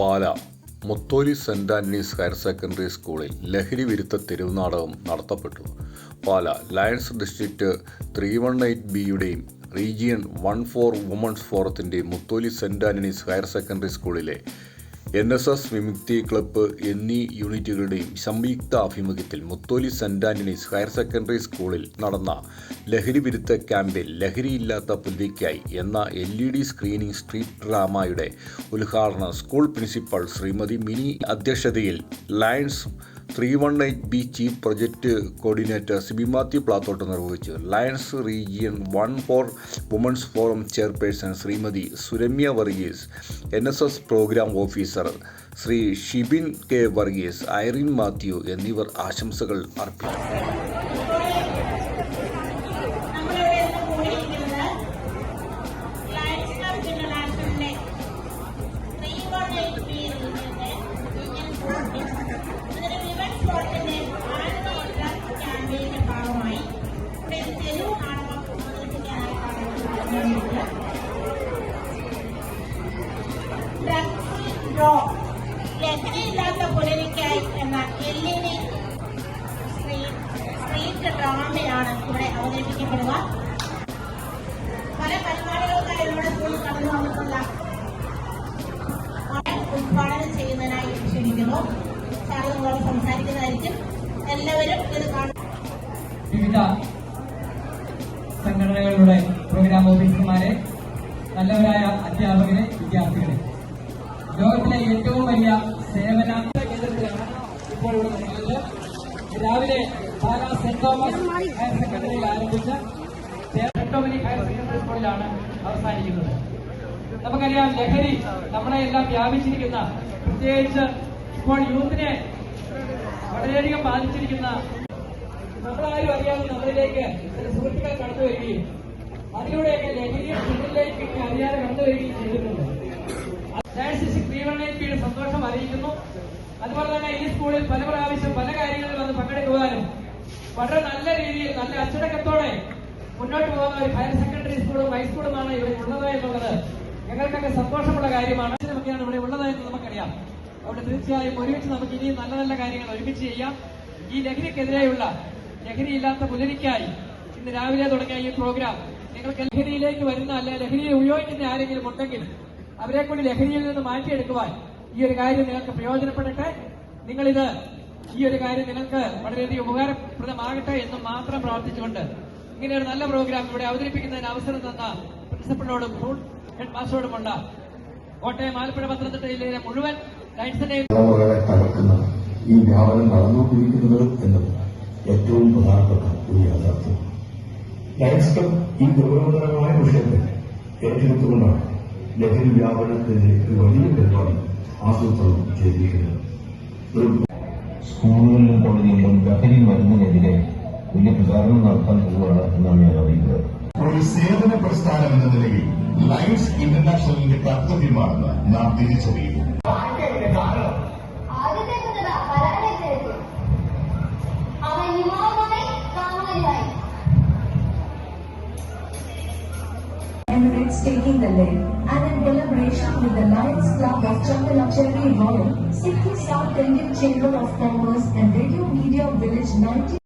Pala Mutholi saint Antony's higher secondary സ്കൂളിൽ ലഹരി വിരുദ്ധ തെരുവ് നാടകം നടത്തപ്പെട്ടു. Pala lions district three one eight ബിയുടെയും region one four women's ഫോറത്തിന്റെയും Mutholi saint Antony's higher secondary സ്കൂളിലെ N S S Vimukthi club എന്നീ യൂണിറ്റുകളുടെയും സംയുക്ത ആഭിമുഖ്യത്തിൽ Mutholi saint Antony's higher secondary സ്കൂളിൽ നടന്ന ലഹരി വിരുദ്ധ ക്യാമ്പിൽ ലഹരിയില്ലാത്ത പുൽവിക്കായി എന്ന L E D screening street ഡ്രാമയുടെ ഉദ്ഘാടനം സ്കൂൾ പ്രിൻസിപ്പൽ ശ്രീമതി മിനി അധ്യക്ഷതയിൽ lions three one eight B chief project coordinator Sibi Mathew Plathottu നിർവഹിച്ചു. Lions region one four women's forum chairperson Shrimati Suramya Varghese N S S programme officer Shri Shibin K Varghese Irene Mathew എന്നിവർ ആശംസകൾ അർപ്പിച്ചു. ഇന്റർനാഷണലിന്റെ three സ്പോർട്ടിന്റെ annual drug ക്യാമ്പയിന്റെ ഭാഗമായി ഇവിടെ വന്നിട്ടുള്ളത്. ഡ്രഗ്സ് ഡ്രോ ലഹരിയില്ലാത്ത പുലരിക്കായി എന്ന എൽ ഇ ഡി സ്ട്രീറ്റ് ഡ്രാമയാണ് ഇവിടെ അവതരിപ്പിക്കപ്പെടുക പല പരിപാടികൾക്കായി നമ്മുടെ സ്കൂളിൽ കടന്നു വന്നിട്ടുള്ള ഉത്പാദനം ചെയ്യുന്നതിനായി ക്ഷണിക്കുന്നു സാർ നിങ്ങളോട് സംസാരിക്കുന്നതായിരിക്കും. എല്ലാവരും ഇത് കാണും. വിവിധ സംഘടനകളുടെ പ്രോഗ്രാം ഓഫീസർമാരെ നല്ലവരായ അധ്യാപകരെ വിദ്യാർത്ഥികളെ. ലോകത്തിലെ ഏറ്റവും വലിയ സേവന കേന്ദ്രത്തിലാണ് ഇപ്പോൾ ഇവിടെ നിൽക്കുന്നത്. രാവിലെ പാലാ സെന്റ് തോമസ് ഹയർ സെക്കൻഡറിയിൽ ആരംഭിച്ച സെന്റ് ഡൊമിനിക് ഹയർ സെക്കൻഡറി സ്കൂളിലാണ് അവസാനിക്കുന്നത്. നമുക്കറിയാം ലഹരി നമ്മളെ എല്ലാം വ്യാപിച്ചിരിക്കുന്ന പ്രത്യേകിച്ച് ഇപ്പോൾ യൂത്തിനെ വളരെയധികം ബാധിച്ചിരിക്കുന്ന നമ്മളാരും അറിയാതെ നമ്മളിലേക്ക് ചില സുഹൃത്തുക്കൾ കടന്നു വരികയും അതിലൂടെയൊക്കെ ലഹരിയും ചിന്തയിലേക്ക് ഇങ്ങനെ അറിയാതെ കടന്നു വരികയും ചെയ്തിട്ടുണ്ട്. യുടെ സന്തോഷം അറിയിക്കുന്നു. അതുപോലെ തന്നെ ഈ സ്കൂളിൽ പല പ്രാവശ്യം പല കാര്യങ്ങളിൽ വന്ന് പങ്കെടുക്കുവാനും വളരെ നല്ല രീതിയിൽ നല്ല അച്ചടക്കത്തോടെ മുന്നോട്ട് പോകുന്ന ഒരു ഹയർ സെക്കൻഡറി സ്കൂളും ഹൈസ്കൂളുമാണ് ഇവിടെ ഉള്ളത് എന്നുള്ളത് ഞങ്ങൾക്കൊക്കെ സന്തോഷമുള്ള കാര്യമാണ്. ഇവിടെ ഉള്ളത് എന്ന് നമുക്കറിയാം. അതുകൊണ്ട് തീർച്ചയായും ഒരുമിച്ച് നമുക്ക് ഇനിയും നല്ല നല്ല കാര്യങ്ങൾ ഒരുമിച്ച് ചെയ്യാം. ഈ ലഹരിക്കെതിരെയുള്ള ലഹരിയില്ലാത്ത പുലരിക്കായി ഇന്ന് രാവിലെ തുടങ്ങിയ ഈ പ്രോഗ്രാം നിങ്ങൾക്ക് ലഹരിയിലേക്ക് വരുന്ന അല്ലെ ലഹരിയെ ഉപയോഗിക്കുന്ന ആരെങ്കിലും ഉണ്ടെങ്കിൽ അവരെ കൂടി ലഹരിയിൽ നിന്ന് മാറ്റിയെടുക്കുവാൻ ഈ ഒരു കാര്യം നിങ്ങൾക്ക് പ്രയോജനപ്പെടട്ടെ. നിങ്ങളിത് ഈ ഒരു കാര്യം നിങ്ങൾക്ക് വളരെയധികം ഉപകാരപ്രദമാകട്ടെ എന്ന് മാത്രം പ്രാർത്ഥിച്ചുകൊണ്ട് ഇങ്ങനെ ഒരു നല്ല പ്രോഗ്രാം ഇവിടെ അവതരിപ്പിക്കുന്നതിന് അവസരം തന്ന പ്രിൻസിപ്പളിനോടും ഹെഡ് മാസ്റ്ററോടുമുള്ള കോട്ടയം ആലപ്പുഴ പത്തനംതിട്ട ജില്ലയിലെ മുഴുവൻ തലമുറകളെ തകർക്കുന്ന ഈ വ്യാപനം നടന്നുകൊണ്ടിരിക്കുന്നത് എന്നത് ഏറ്റവും പ്രധാനപ്പെട്ട ഒരു യാഥാർത്ഥ്യം. ക്ലബ് ഈ ഗൗരവതരമായ വിഷയത്തെ ഏറ്റെടുത്തുകൊണ്ടാണ് ലഹരി വ്യാപനത്തിന്റെ ഒരു വലിയ പരിപാടി ആസൂത്രണം ചെയ്തിരിക്കുന്നത്. ഒരു സ്കൂളുകളിലും കോളേജുകളിലും ലഹരി മരുന്നിനെതിരെ വലിയ പ്രചാരണം നടത്താൻ പോവുകയാണ് എന്നാണ് ഞാൻ അറിയുന്നത് ഒരു സേവന പ്രസ്ഥാനം എന്ന നിലയിൽ ലയൺസ് ഇന്റർനാഷണലിന്റെ കർത്തവ്യമാണെന്ന് നാം തിരിച്ചറിയുന്നു ആദ്യത്തെ കുത്തക വരാനെത്തിയത് അവൻ യുവാവായി കാമുകനായി Emirates taking the lead and in collaboration with the Lions Club of Changalachari Royal, Sikhi South Indian Chamber of Commerce and Radio Media Village 19